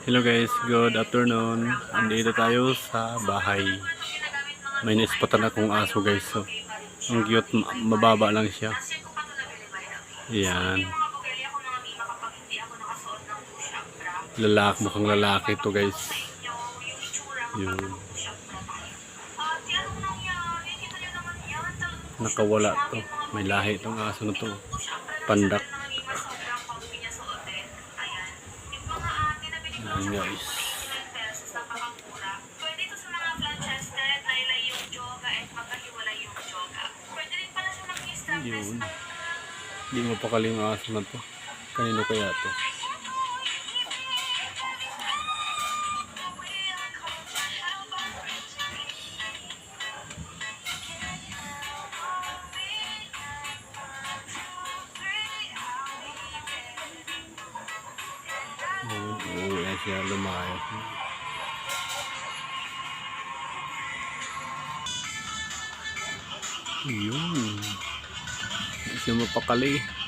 Hello guys, good afternoon. Andito tayo sa bahay. May naispatan akong aso guys. So, ang cute, ma- mababa lang siya. Yan. Lalaki, mukhang lalaki to guys. Yun. Nakawala to. May lahi tong aso na to. Pandak. Siya mag-establish Yun. Hindi mo pakali yung aso na to. Kanino kaya to? Yun, uuwi siya lumayas. Yun. Hindi siya mapakali.